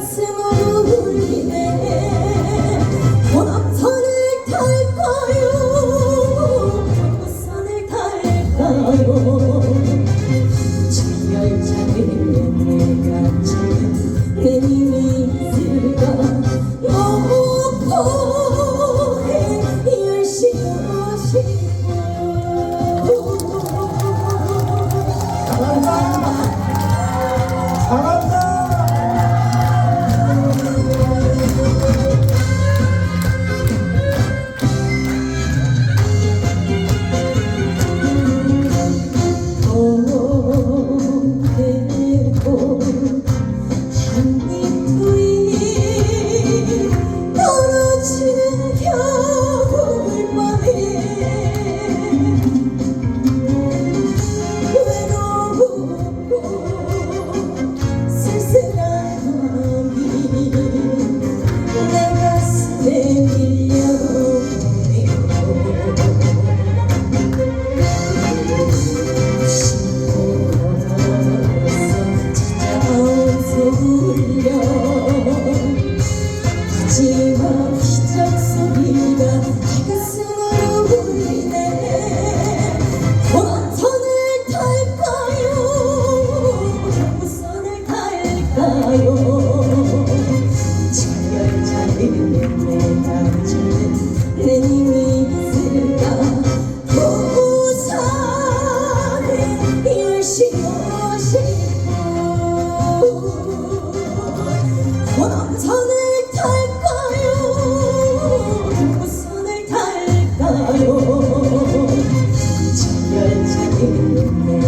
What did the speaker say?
가슴으로 울리네. 꽃선을 탈까요. 꽃선을 탈까요. 내가 amor. Lord.